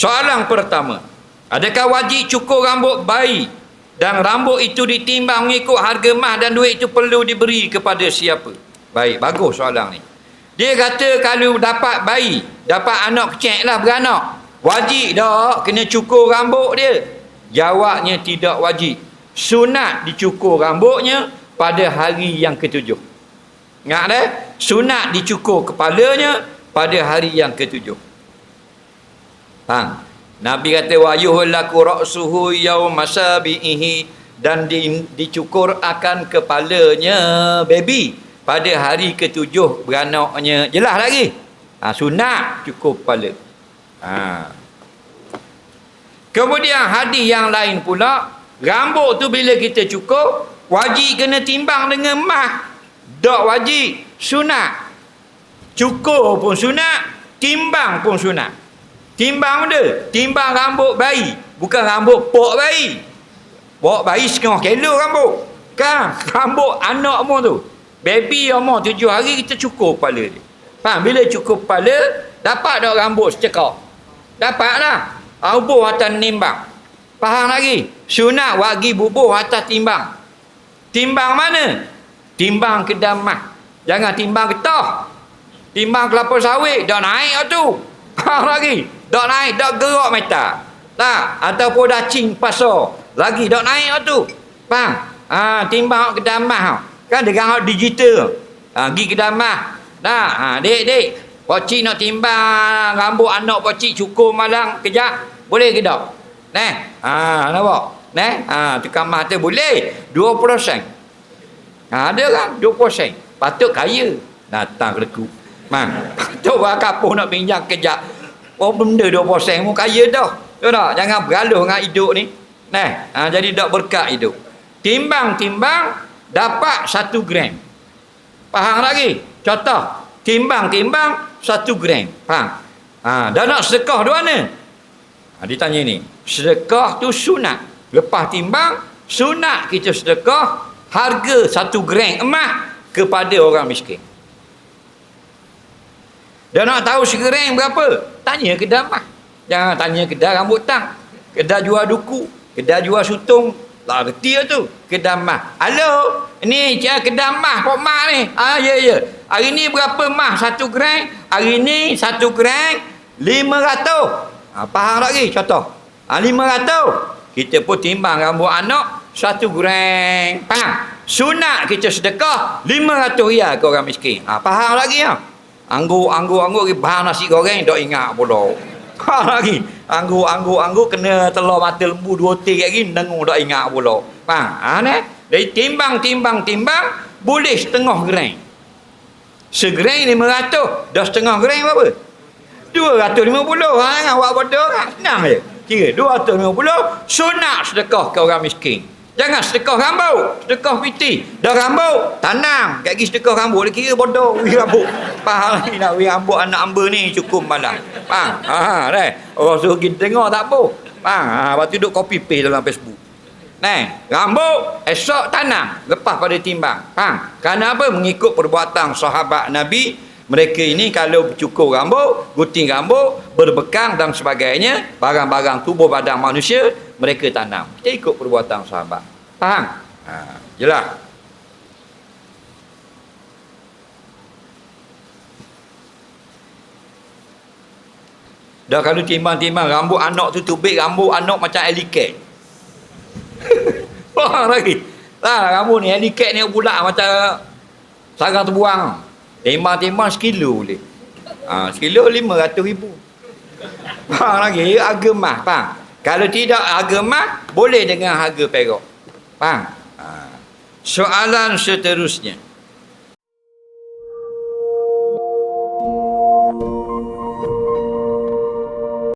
Soalan pertama. Adakah wajib cukur rambut bayi dan rambut itu ditimbang mengikut harga mah dan duit itu perlu diberi kepada siapa? Baik, bagus soalan ni. Dia kata kalau dapat bayi, dapat anak kecil lah beranak. Wajib tak kena cukur rambut dia? Jawabnya tidak wajib. Sunat dicukur rambutnya pada hari yang ketujuh. Ingat dah? Sunat dicukur kepalanya pada hari yang ketujuh. Faham? Nabi kata wa yuhlaku ra'suhu yauma sabihi dan di, dicukur akan kepalanya baby pada hari ketujuh beranaknya. Jelas lagi? Ha, sunat cukur kepala. Ha. Kemudian hadis yang lain pula, rambut tu bila kita cukur, wajib kena timbang dengan mah. Tak wajib, sunat. Cukur pun sunat, timbang pun sunat. Timbang dia, timbang rambut bayi, bukan rambut pok bayi. Pok bayi setengah kilo rambut. Kan? Rambut anak mu tu. Baby umur tujuh hari kita cukur kepala dia. Faham? Bila cukur kepala, dapat tak rambut secekak? Dapat lah. Bubuh atas nimbang. Faham lagi? Sunat wagi bubuh atas timbang. Timbang mana? Timbang kedamah. Jangan timbang getah. Timbang kelapa sawit. Dah naik lah tu. Faham lagi? Dah naik. Dah gerak mata. Tak? Ataupun dah cing pasar. Lagi dah naik tu. Faham? Ha, timbang kedamah. Kan dengan hak digital. Ha, pergi kedamah. Dah. Ha, dek, dek. Pocik nak timbang rambut anak pocik cukur malang kejap. Boleh ke tak? Neh. Ha, nampak? Neh. Ha, tukang mata boleh. 2%. Ha, ada kan? 2%. Patut kaya. Datang keleku. Man. Patut bakal pun nak pinjam kejap. Oh, benda 2% pun kaya dah. Tahu tak? Jangan bergaluh dengan hidup ni. Neh. Ha, jadi tak berkat hidup. Timbang-timbang dapat satu gram. Faham lagi? Contoh. Timbang-timbang satu gram. Faham? Ha, dah nak sedekah di mana? Ha, dia tanya ni. Sedekah tu sunat. Lepas timbang, sunat kita sedekah harga satu gram emas kepada orang miskin. Dah nak tahu segereng berapa? Tanya kedai emas. Jangan tanya kedai rambut tang. Kedai jual duku. Kedai jual sutung. Tak reti lah tu. Kedai emas. Halo? Ni kedai emas Pok Mak ni. Ah, ya, ya. Hari ni berapa emas? Satu gram? Hari ni satu gram lima ratus. Ha, faham lagi contoh? Ha, lima ratus. Kita pun timbang rambut anak satu gram. Faham? Sunat kita sedekah lima ratus riyal ke orang miskin. Ha, faham lagi ya? Anggur, anggur, anggur bahan nasi goreng tak ingat pula. Faham lagi? Anggur, anggur, anggur kena telur mata lembu dua tik lagi dengung tak ingat pula. Faham? Ha, ne? Dari timbang, timbang, timbang boleh setengah gram. Segerang lima ratus. Dah setengah gram berapa? Dua ratus lima puluh. Ha, awak bodoh kan? Senang je. Kira dua ratus lima puluh. Sunat sedekah ke orang miskin. Jangan sedekah rambut. Sedekah piti. Dah rambut. Tanam. Kat lagi sedekah rambut. Dia kira bodoh. Wih rambut. Faham lagi nak wih rambut anak amba ni cukup malam. Faham? Ha, dah. Orang suruh kita dengar tak apa. Faham? Ha, lepas tu duduk copy paste dalam Facebook. Nah, rambut esok tanam lepas pada timbang. Faham? Kerana apa? Mengikut perbuatan sahabat Nabi, mereka ini kalau cukur rambut, gunting rambut, berbekang dan sebagainya, barang-barang tubuh badan manusia, mereka tanam. Kita ikut perbuatan sahabat. Faham? Ha, jelas. Dah kalau timbang-timbang rambut anak tu tubik rambut anak macam eliket. Faham lagi? Lah rambut ni eliket ni bulat macam sarang terbuang. Timbang-timbang sekilo boleh. Ha, sekilo lima ratus ribu. Faham lagi? Harga mah. Faham? Kalau tidak harga mah, boleh dengan harga perak. Faham? Ha. Soalan seterusnya.